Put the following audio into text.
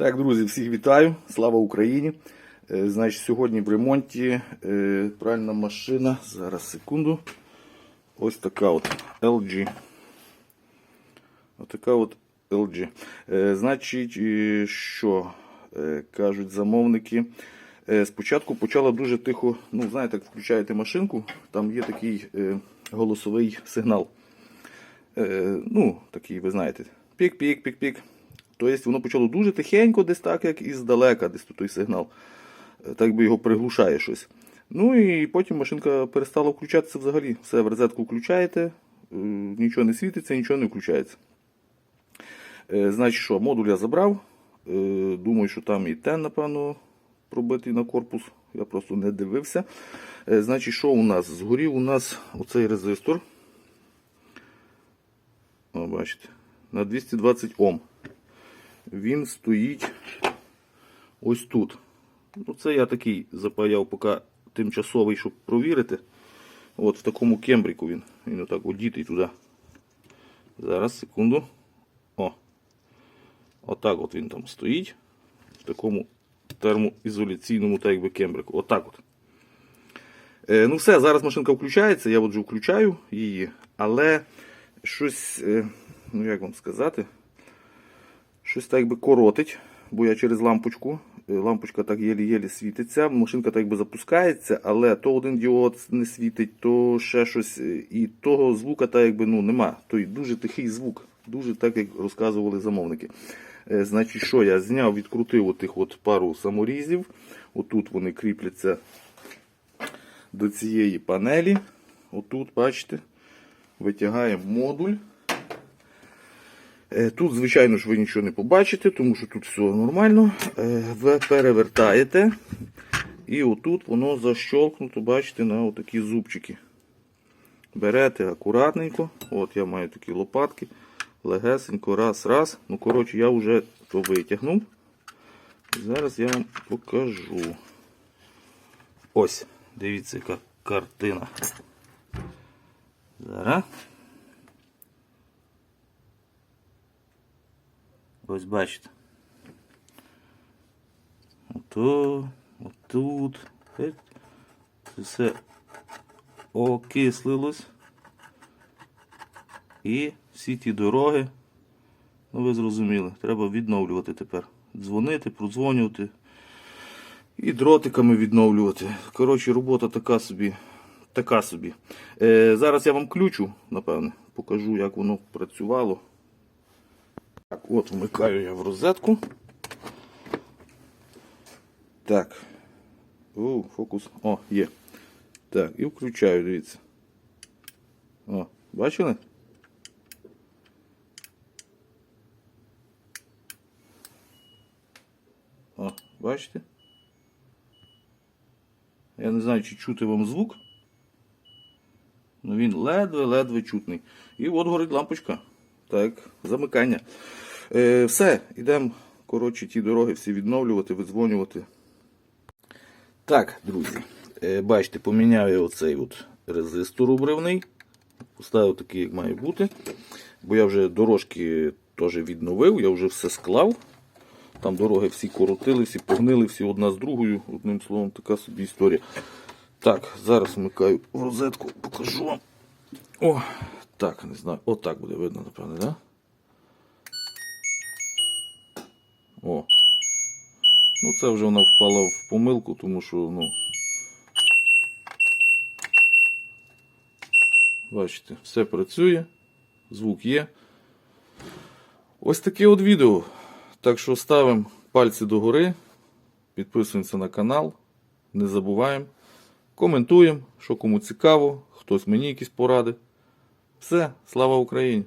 Так, друзі, всіх вітаю. Слава Україні. Е, Значить, сьогодні в ремонті е, пральна машина. Зараз секунду. Ось така от LG. Ось така от LG. Е, Значить, що кажуть замовники. Спочатку почала дуже тихо, ну, знаєте, як включаєте машинку, там є такий голосовий сигнал. Ну, такий, ви знаєте, пік-пік, пік-пік. Тобто воно почало дуже тихенько, десь так, як і здалека, десь той сигнал. Е, Так би його приглушає щось. Ну і потім машинка перестала включатися взагалі. Все в розетку включаєте, е, нічого не світиться, нічого не включається. Е, Значить, що, модуль я забрав. Думаю, що там і тен, напевно, пробитий на корпус. Я просто не дивився. Значить, що у нас? Згорів у нас оцей резистор. О, бачите, на 220 Ом. Він стоїть ось тут. Ну, це я такий запаяв поки тимчасовий, щоб провірити. От в такому кембріку він. Він отак одітий туди. Зараз, секунду. О. Отак от він там стоїть. В такому термоізоляційному так якби кембрику. Отак от. Е, ну все, зараз машинка включається, я вже включаю її, але щось, е, ну як вам сказати, щось так якби коротить, бо я через лампочку, е, лампочка так єлі-єлі світиться, машинка так якби запускається, але то один діод не світить, то ще щось, е, і того звука так якби ну нема. Той дуже тихий звук, дуже так як розказували замовники. Е, Значить, що я зняв, відкрутив отих от пару саморізів. Отут вони кріпляться до цієї панелі. Отут, бачите, витягаємо модуль. Е, Тут, звичайно ж, ви нічого не побачите, тому що тут все нормально. Е, Ви перевертаєте. І отут воно защолкнуто, бачите, на отакі зубчики. Берете акуратненько. От я маю такі лопатки. Легесенько, раз, раз. Ну, коротше, я вже то витягнув. Зараз я вам покажу. Ось, дивіться, яка картина. Зараз. Ось бачите. Ото, отут. Це все окислилось. І всі ті дороги, ну ви зрозуміли, треба відновлювати тепер. Дзвонити, продзвонювати. І дротиками відновлювати. Коротше, робота така собі. Така собі. Е, зараз я вам ключу, напевне, покажу, як воно працювало. Так, от вмикаю я в розетку. Так. О, фокус. О, є. Так, і включаю, дивіться. О, бачили? О, бачите? Я не знаю, чи чути вам звук. Ну він ледве-ледве чутний. І от горить лампочка. Так, замикання. Е, все, йдемо, коротше, ті дороги всі відновлювати, видзвонювати. Так, друзі, е, бачите, поміняв я оцей от резистор обривний. Поставив такий, як має бути. Бо я вже дорожки теж відновив, я вже все склав. Там дороги всі коротили, всі погнили, всі одна з другою. Одним словом, така собі історія. Так, зараз вмикаю розетку, покажу вам. О, так, не знаю. Отак буде видно, напевно? Да? О. Ну, це вже вона впала в помилку, тому що, ну. Бачите, все працює, звук є. Ось таке от відео. Так що ставимо пальці догори, підписуємося на канал, не забуваємо, коментуємо, що кому цікаво, хтось мені якісь поради. Все, слава Україні!